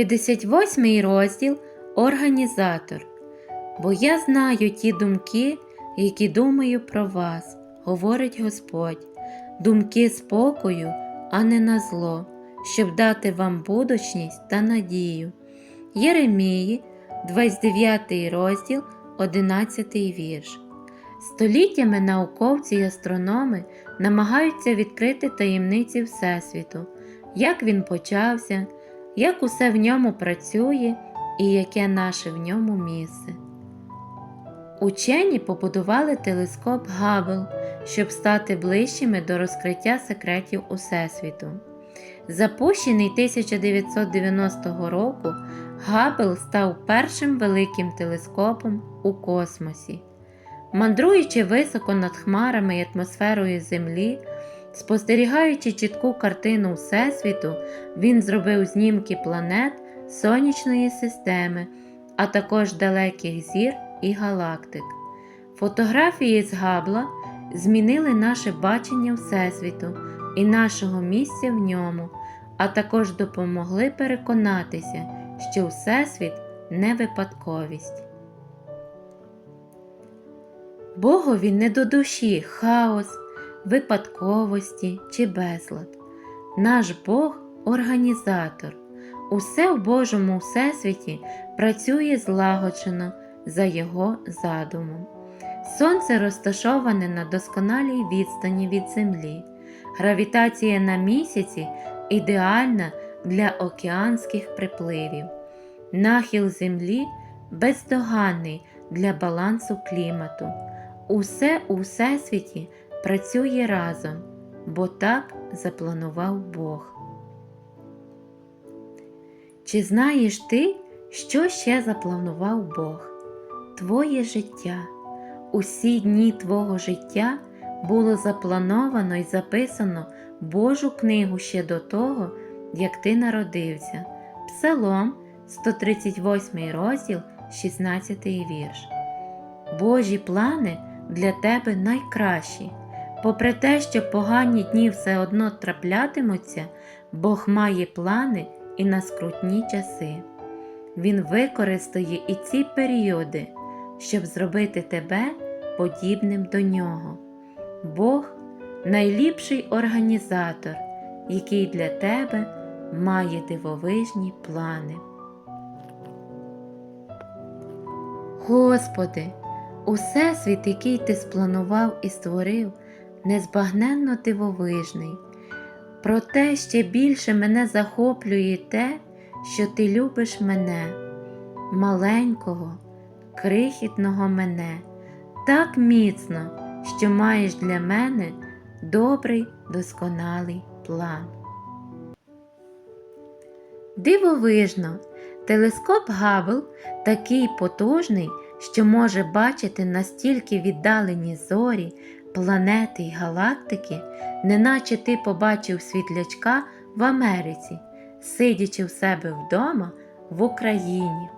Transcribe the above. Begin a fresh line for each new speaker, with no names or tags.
58 розділ Організатор. Бо я знаю ті думки, які думаю про вас, говорить Господь, думки спокою, а не на зло, щоб дати вам будучність та надію. Єремії, 29 розділ, 11 вірш. Століттями науковці й астрономи намагаються відкрити таємниці Всесвіту, як він почався, як усе в ньому працює і яке наше в ньому місце. Учені побудували телескоп Габл, щоб стати ближчими до розкриття секретів Усесвіту. Запущений 1990 року, Габл став першим великим телескопом у космосі. Мандруючи високо над хмарами і атмосферою Землі, спостерігаючи чітку картину Всесвіту, він зробив знімки планет Сонячної системи, а також далеких зір і галактик. Фотографії з Габла змінили наше бачення Всесвіту і нашого місця в ньому, а також допомогли переконатися, що Всесвіт не випадковість. Богові не до душі хаос, випадковості чи безлад. Наш Бог організатор. Усе в Божому Всесвіті працює злагоджено за Його задумом. Сонце розташоване на досконалій відстані від Землі. Гравітація на місяці ідеальна для океанських припливів. Нахил Землі бездоганний для балансу клімату. Усе у Всесвіті працює разом, бо так запланував Бог. Чи знаєш ти, що ще запланував Бог? Твоє життя. Усі дні твого життя було заплановано і записано Божу книгу ще до того, як ти народився. Псалом 138 розділ, 16 вірш. Божі плани для тебе найкращі. Попри те, що погані дні все одно траплятимуться, Бог має плани і на скрутні часи. Він використає і ці періоди, щоб зробити тебе подібним до нього. Бог найліпший організатор, який для тебе має дивовижні плани. Господи, Усесвіт, який ти спланував і створив, незбагненно дивовижний. Проте ще більше мене захоплює те, що ти любиш мене, маленького, крихітного мене, так міцно, що маєш для мене добрий досконалий план. Дивовижно, телескоп Габл такий потужний, що може бачити настільки віддалені зорі, планети й галактики, неначе ти побачив світлячка в Америці, сидячи в себе вдома в Україні.